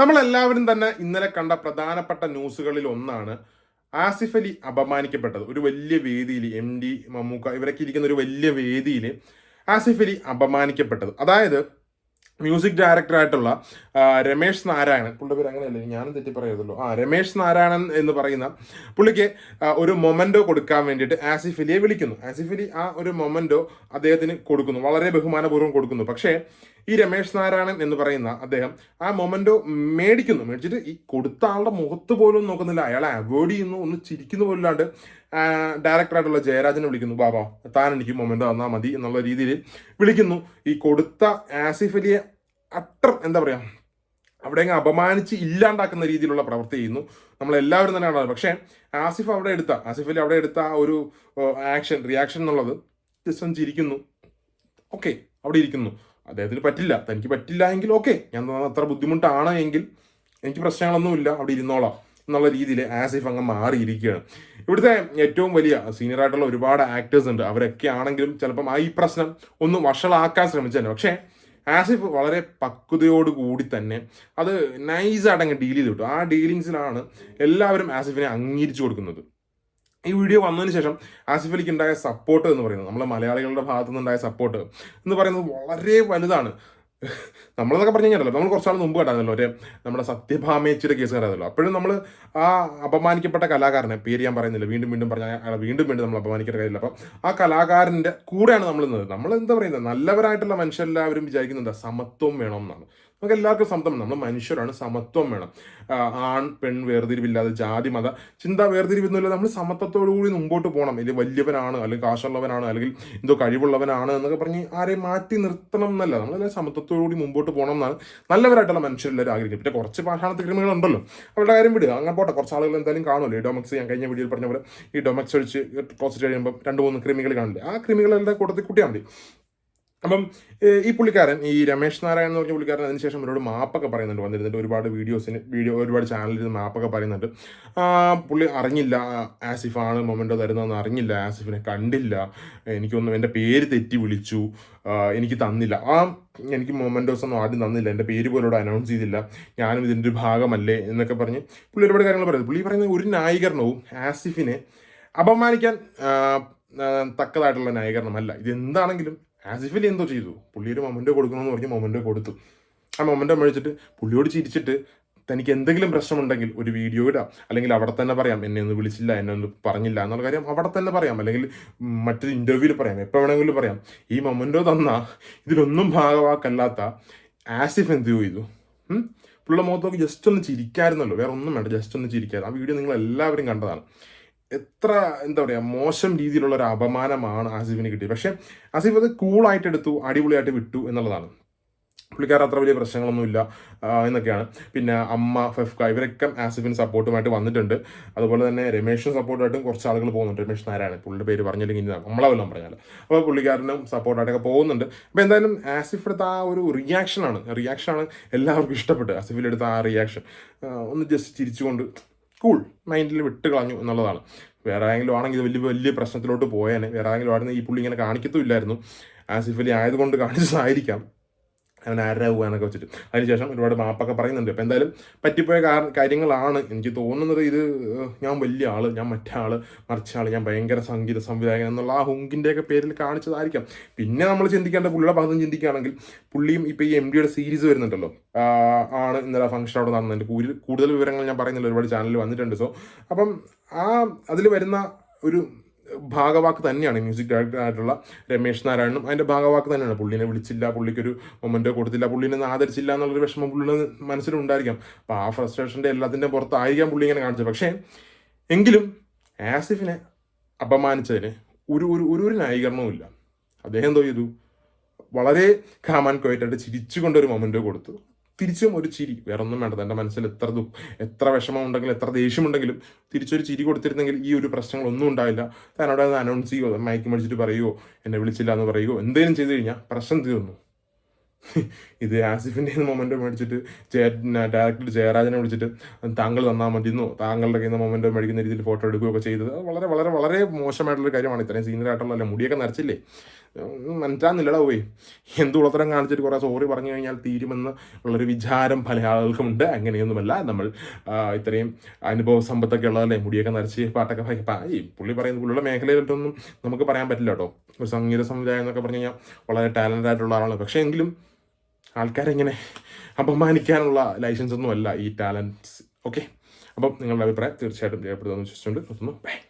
നമ്മളെല്ലാവരും തന്നെ ഇന്നലെ കണ്ട പ്രധാനപ്പെട്ട ന്യൂസുകളിൽ ഒന്നാണ് ആസിഫ് അലി അപമാനിക്കപ്പെട്ടത്. ഒരു വലിയ വേദിയിൽ എം ഡി മമ്മൂക്ക ഇവരൊക്കെ ഇരിക്കുന്ന ഒരു വലിയ വേദിയിൽ ആസിഫ് അലി അപമാനിക്കപ്പെട്ടത്. അതായത് മ്യൂസിക് ഡയറക്ടറായിട്ടുള്ള രമേശ് നാരായണൻ പുള്ളി പേര് അങ്ങനെയല്ലേ ഞാനും തെറ്റി പറയരുതല്ലോ. ആ രമേഷ് നാരായണൻ എന്ന് പറയുന്ന പുള്ളിക്ക് ഒരു മൊമെന്റോ കൊടുക്കാൻ വേണ്ടിയിട്ട് ആസിഫ് അലിയെ വിളിക്കുന്നു. ആസിഫ് അലി ആ ഒരു മൊമെന്റോ അദ്ദേഹത്തിന് കൊടുക്കുന്നു. വളരെ ബഹുമാനപൂർവം കൊടുക്കുന്നു. പക്ഷേ ഈ രമേശ് നാരായണൻ എന്ന് പറയുന്ന അദ്ദേഹം ആ മൊമെന്റോ മേടിക്കുന്നു. മേടിച്ചിട്ട് ഈ കൊടുത്ത ആളുടെ മുഖത്ത് പോലും നോക്കുന്നില്ല. അയാളെ അവോയ്ഡ് ചെയ്യുന്നു ഒന്ന് ചിരിക്കുന്നു പോലില്ലാണ്ട് ഡയറക്ടറായിട്ടുള്ള ജയരാജനെ വിളിക്കുന്നു. ബാബാ താൻ എനിക്ക് മൊമെന്റോ തന്നാൽ മതി എന്നുള്ള രീതിയിൽ വിളിക്കുന്നു. ഈ കൊടുത്ത ആസിഫ് അലിയെ അട്ടർ എന്താ പറയാ അവിടെ അങ്ങ് അപമാനിച്ച് ഇല്ലാണ്ടാക്കുന്ന രീതിയിലുള്ള പ്രവൃത്തി ചെയ്യുന്നു. നമ്മളെല്ലാവരും തന്നെ കാണാറ് പക്ഷേ ആസിഫ് അവിടെ എടുത്ത ആസിഫ് അലി അവിടെ എടുത്ത ആ ഒരു ആക്ഷൻ റിയാക്ഷൻ എന്നുള്ളത് ജസ്റ്റ് ചിരിക്കുന്നു. ഓക്കെ അവിടെ ഇരിക്കുന്നു. അദ്ദേഹത്തിന് പറ്റില്ല. തനിക്ക് പറ്റില്ല എങ്കിൽ ഓക്കെ ഞാൻ അത്ര ബുദ്ധിമുട്ടാണ് എങ്കിൽ എനിക്ക് പ്രശ്നങ്ങളൊന്നുമില്ല അവിടെ ഇരുന്നോളാം എന്നുള്ള രീതിയിൽ ആസിഫ് അങ്ങ് മാറിയിരിക്കുകയാണ്. ഇവിടുത്തെ ഏറ്റവും വലിയ സീനിയർ ആയിട്ടുള്ള ഒരുപാട് ആക്ടേഴ്സ് ഉണ്ട്. അവരൊക്കെ ആണെങ്കിലും ചിലപ്പം ആ ഈ പ്രശ്നം ഒന്ന് വഷളാക്കാൻ ശ്രമിച്ചതന്നെ പക്ഷേ ആസിഫ് വളരെ പക്വതയോട് കൂടി തന്നെ അത് നൈസായിട്ട് അങ്ങ് ഡീൽ ചെയ്ത് കിട്ടും ആ ഡീലിങ്സിലാണ് എല്ലാവരും ആസിഫിനെ അംഗീകരിച്ചു കൊടുക്കുന്നത്. ഈ വീഡിയോ വന്നതിന് ശേഷം ആസിഫ് അലിക്ക് ഉണ്ടായ സപ്പോർട്ട് എന്ന് പറയുന്നത് നമ്മളെ മലയാളികളുടെ ഭാഗത്തു നിന്നുണ്ടായ സപ്പോർട്ട് എന്ന് പറയുന്നത് വളരെ വലുതാണ്. നമ്മളെന്നൊക്കെ പറഞ്ഞു കഴിഞ്ഞാലല്ലോ നമ്മൾ കുറച്ചാൾ മുമ്പ് കണ്ടായിരുന്നല്ലോ ഒരു നമ്മുടെ സത്യഭാമേച്ചിയുടെ കേസ് കണ്ടായിരുന്നല്ലോ. അപ്പോഴും നമ്മൾ ആ അപമാനിക്കപ്പെട്ട കലാകാരനെ പേര് ഞാൻ പറയുന്നില്ല വീണ്ടും വീണ്ടും പറഞ്ഞ വീണ്ടും വീണ്ടും നമ്മൾ അപമാനിക്കേണ്ട കാര്യമില്ല. അപ്പം ആ കലാകാരന്റെ കൂടെയാണ് നമ്മൾ നിന്നത്. നമ്മൾ എന്താ പറയുന്നത്? നല്ലവരായിട്ടുള്ള മനുഷ്യരെല്ലാവരും വിചാരിക്കുന്നുണ്ട് സമത്വം വേണം എന്നാണ്. നമുക്ക് എല്ലാവർക്കും സമത്വം. നമ്മൾ മനുഷ്യരാണ് സമത്വം വേണം. ആൺ പെൺ വേർതിരിവില്ലാതെ ജാതി മത ചിന്ത വേർതിരിവൊന്നുമില്ല. നമ്മൾ സമത്വത്തോടു കൂടി മുമ്പോട്ട് പോകണം. ഇത് വലിയവനാണ് അല്ലെങ്കിൽ കാശുള്ളവനാണ് അല്ലെങ്കിൽ എന്തോ കഴിവുള്ളവനാണ് എന്നൊക്കെ പറഞ്ഞ് ആരെ മാറ്റി നിർത്തണം എന്നല്ല. നമ്മളെല്ലാം സമത്വത്തോടു കൂടി മുമ്പോട്ട് പോകണം എന്നാണ് നല്ലവരായിട്ടുള്ള മനുഷ്യരെല്ലാവരും ആഗ്രഹിക്കും പിന്നെ കുറച്ച് പാഷാണത്തെ ക്രിമികളുണ്ടല്ലോ അവരുടെ കാര്യം വിടുക. അങ്ങനെ പോട്ടെ. കുറച്ച് ആളുകൾ എന്തായാലും കാണുമല്ലോ. ഈ ഡൊമക്സ് ഞാൻ കഴിഞ്ഞ വീഡിയോയിൽ പറഞ്ഞ പോലെ ഈ ഡൊമക്സ് ഒഴിച്ച് കോസ്റ്റ് കഴിയുമ്പോൾ രണ്ട് മൂന്ന് ക്രിമികൾ കാണില്ലേ ആ ക്രിമികളുടെ കൂട്ടത്തിൽ കൂട്ടിയാൽ മതി. അപ്പം ഈ പുള്ളിക്കാരൻ ഈ രമേശ് നാരായൺ എന്ന് പറഞ്ഞ പുള്ളിക്കാരൻ അതിനുശേഷം ഒരുപാട് മാപ്പൊക്കെ പറയുന്നുണ്ട് വന്നിരുന്നിട്ട് ഒരുപാട് വീഡിയോസിന് വീഡിയോ ഒരുപാട് ചാനലിൽ മാപ്പൊക്കെ പറയുന്നുണ്ട്. പുള്ളി അറിഞ്ഞില്ല ആസിഫാണ് മൊമെന്റോ തരുന്നതെന്ന് അറിഞ്ഞില്ല ആസിഫിനെ കണ്ടില്ല എനിക്കൊന്നും എന്റെ പേര് തെറ്റി വിളിച്ചു എനിക്ക് തന്നില്ല. ആ എനിക്ക് മൊമെന്റോസ് ഒന്നും ആദ്യം തന്നില്ല എന്റെ പേര് പോലും ഇവിടെ അനൗൺസ് ചെയ്തില്ല ഞാനും ഇതിന്റെ ഒരു ഭാഗമല്ലേ എന്നൊക്കെ പറഞ്ഞ് പുള്ളി ഒരുപാട് കാര്യങ്ങൾ പറയുന്നത് പുള്ളി പറയുന്നത് ഒരു ന്യായീകരണവും ആസിഫിനെ അപമാനിക്കാൻ തക്കതായിട്ടുള്ള ന്യായീകരണമല്ല. ഇത് എന്താണെങ്കിലും ആസിഫ് അലി എന്തോ ചെയ്തു. പുള്ളി ഒരു മൊമെന്റോ കൊടുക്കണമെന്ന് പറഞ്ഞ് മൊമെന്റോ കൊടുത്തു. ആ മൊമെന്റോ മേടിച്ചിട്ട് പുള്ളിയോട് ചിരിച്ചിട്ട് തനിക്ക് എന്തെങ്കിലും പ്രശ്നമുണ്ടെങ്കിൽ ഒരു വീഡിയോ ഇടാം. അല്ലെങ്കിൽ അവിടെ തന്നെ പറയാം എന്നെ ഒന്ന് വിളിച്ചില്ല എന്നെ ഒന്ന് പറഞ്ഞില്ല എന്നുള്ള കാര്യം അവിടെ തന്നെ പറയാം. അല്ലെങ്കിൽ മറ്റൊരു ഇന്റർവ്യൂവിൽ പറയാം. എപ്പോൾ വേണമെങ്കിലും പറയാം. ഈ മൊമെന്റോ തന്ന ഇതിലൊന്നും ഭാഗവാക്കല്ലാത്ത ആസിഫ് എന്ത് ചെയ്തു? പുള്ളിയുടെ മുഖത്തൊക്കെ ജസ്റ്റ് ഒന്ന് ചിരിക്കായിരുന്നല്ലോ. വേറെ ഒന്നും വേണ്ട. ജസ്റ്റ് ഒന്ന് ചിരിക്കായിരുന്നു. ആ വീഡിയോ നിങ്ങൾ എല്ലാവരും കണ്ടതാണ്. എത്ര എന്താ പറയുക മോശം രീതിയിലുള്ള ഒരു അപമാനമാണ് ആസിഫിന് കിട്ടിയത്. പക്ഷേ ആസിഫ് അത് കൂളായിട്ട് എടുത്തു അടിപൊളിയായിട്ട് വിട്ടു എന്നുള്ളതാണ്. പുള്ളിക്കാർ അത്ര വലിയ പ്രശ്നങ്ങളൊന്നുമില്ല എന്നൊക്കെയാണ്. പിന്നെ അമ്മ ഫെഫ്ക ഇവരൊക്കെ ആസിഫിന് സപ്പോർട്ടുമായിട്ട് വന്നിട്ടുണ്ട്. അതുപോലെ തന്നെ രമേഷും സപ്പോർട്ടായിട്ടും കുറച്ച് ആളുകൾ പോകുന്നുണ്ട്. രമേഷ് നാരായണൻ പുള്ളിയുടെ പേര് പറഞ്ഞില്ലെങ്കിൽ നമ്മളെ വല്ലതും പറഞ്ഞാൽ അപ്പോൾ പുള്ളിക്കാരനും സപ്പോർട്ടായിട്ടൊക്കെ പോകുന്നുണ്ട്. അപ്പോൾ എന്തായാലും ആസിഫ് എടുത്ത ആ ഒരു റിയാക്ഷനാണ് റിയാക്ഷനാണ് എല്ലാവർക്കും ഇഷ്ടപ്പെട്ടത് ആസിഫിലെടുത്ത ആ റിയാക്ഷൻ ഒന്ന് ജസ്റ്റ് ചിരിച്ചുകൊണ്ട് കൂൾ മൈൻഡിൽ വിട്ട് കളഞ്ഞു എന്നുള്ളതാണ്. വേറെ ആരെങ്കിലും ആണെങ്കിൽ ഇത് വലിയ വലിയ പ്രശ്നത്തിലോട്ട് പോയേനെ. വേറെ ആരെങ്കിലും ആണെങ്കിൽ ഈ പുള്ളി ഇങ്ങനെ കാണിക്കത്തുമില്ലായിരുന്നു. ആസിഫ് അലി ആയതുകൊണ്ട് കാണിച്ചതായിരിക്കാം. അവൻ ആരുടെ പോകാനൊക്കെ വെച്ചിട്ട്. അതിനുശേഷം ഒരുപാട് മാപ്പൊക്കെ പറയുന്നുണ്ട്. അപ്പം എന്തായാലും പറ്റിപ്പോയ കാര- കാര്യങ്ങളാണ്. എനിക്ക് തോന്നുന്നത് ഇത് ഞാൻ വലിയ ആൾ ഞാൻ മറ്റേ ആൾ മറിച്ച ആൾ ഞാൻ ഭയങ്കര സംഗീത സംവിധായകൻ എന്നുള്ള ആ ഹുങ്കിന്റെയൊക്കെ പേരിൽ കാണിച്ചതായിരിക്കാം. പിന്നെ നമ്മൾ ചിന്തിക്കേണ്ട പുള്ളിയുടെ ഭാഗം ചിന്തിക്കുകയാണെങ്കിൽ പുള്ളിയും ഇപ്പം ഈ എം ഡിയുടെ സീരീസ് വരുന്നുണ്ടല്ലോ. ആണ് ഇന്നലെ ഫംഗ്ഷൻ അവിടെ കൂടുതൽ കൂടുതൽ വിവരങ്ങൾ ഞാൻ പറയുന്നില്ല. ഒരുപാട് ചാനലിൽ വന്നിട്ടുണ്ട്. സോ അപ്പം ആ അതിൽ വരുന്ന ഒരു ഭാഗവാക്ക് തന്നെയാണ് മ്യൂസിക് ഡയറക്ടർ ആയിട്ടുള്ള രമേശ് നാരായണനും അതിന്റെ ഭാഗവാക്ക് തന്നെയാണ്. പുള്ളിനെ വിളിച്ചില്ല പുള്ളിക്കൊരു മൊമെന്റോ കൊടുത്തില്ല പുള്ളിനെ ആദരിച്ചില്ല എന്നുള്ളൊരു വിഷമം പുള്ളിയുടെ മനസ്സിലുണ്ടായിരിക്കാം. അപ്പോൾ ആ ഫ്രസ്ട്രേഷന്റെ എല്ലാത്തിന്റെ പുറത്തായിരിക്കാം പുള്ളി ഇങ്ങനെ കാണിച്ചത്. പക്ഷേ എങ്കിലും ആസിഫിനെ അപമാനിച്ചതിന് ഒരു ഒരു ഒരു ന്യായീകരണവും ഇല്ല. അദ്ദേഹം എന്തോ ചെയ്തു? വളരെ കാമാൻ കോയിട്ടായിട്ട് ചിരിച്ചുകൊണ്ടൊരു മൊമെന്റോ കൊടുത്തു. തിരിച്ചും ഒരു ചിരി. വേറെ ഒന്നും വേണ്ട എന്റെ മനസ്സിൽ എത്ര ദു എത്ര വിഷമമുണ്ടെങ്കിലും എത്ര ദേഷ്യമുണ്ടെങ്കിലും തിരിച്ചൊരു ചിരി കൊടുത്തിരുന്നെങ്കിൽ ഈ ഒരു പ്രശ്നങ്ങളൊന്നും ഉണ്ടാവില്ല താൻ അവിടെ അനൗൺസ് ചെയ്യുമോ മയക്കി മടിച്ചിട്ട് പറയുമോ എന്നെ വിളിച്ചില്ല എന്ന് പറയുമോ എന്തെങ്കിലും ചെയ്തു കഴിഞ്ഞാൽ പ്രശ്നം തീർന്നു. ഇത് ആസിഫിന്റെ മൊമെന്റ് മേടിച്ചിട്ട് ജയ ഡയറക്ടർ ജയരാജനെ വിളിച്ചിട്ട് താങ്കൾ തന്നാൽ മതിയെന്നോ? താങ്കളുടെ കയ്യിൽ നിന്ന് മൊമെന്റ് മേടിക്കുന്ന രീതിയിൽ ഫോട്ടോ എടുക്കുകയൊക്കെ ചെയ്തത്. അത് വളരെ വളരെ വളരെ മോശമായിട്ടുള്ള കാര്യമാണ്. ഇത്രയും സീനിയർ ആയിട്ടുള്ള മുടിയൊക്കെ നരച്ചില്ലേ? മനസ്സിലാകുന്നില്ലടാ പോയി എന്ത് ഉളത്തരം കാണിച്ചിട്ട് കുറേ സോറി പറഞ്ഞു കഴിഞ്ഞാൽ തീരുമെന്ന് ഉള്ളൊരു വിചാരം പല ആളുകൾക്കുമുണ്ട് അങ്ങനെയൊന്നുമല്ല നമ്മൾ ഇത്രയും അനുഭവ സമ്പത്തൊക്കെ ഉള്ളതല്ലേ? മുടിയൊക്കെ നരച്ച് പാട്ടൊക്കെ ഈ പുള്ളി പറയുന്ന പുള്ളിയുടെ മേഖലയിലൊന്നും നമുക്ക് പറയാൻ പറ്റില്ല കേട്ടോ. ഒരു സംഗീത സംവിധായകം എന്നൊക്കെ പറഞ്ഞു കഴിഞ്ഞാൽ വളരെ ടാലന്റ് ആയിട്ടുള്ള ആളാണ്. പക്ഷേ എങ്കിലും ആൾക്കാരെങ്ങനെ അപമാനിക്കാനുള്ള ലൈസൻസ് ഒന്നും അല്ല ഈ ടാലൻസ് ഓക്കെ? അപ്പം നിങ്ങളുടെ അഭിപ്രായം തീർച്ചയായിട്ടും രേഖപ്പെടുത്തുമെന്ന് വിശ്വസിച്ചുകൊണ്ട് നിർത്തുന്നു. ബൈ.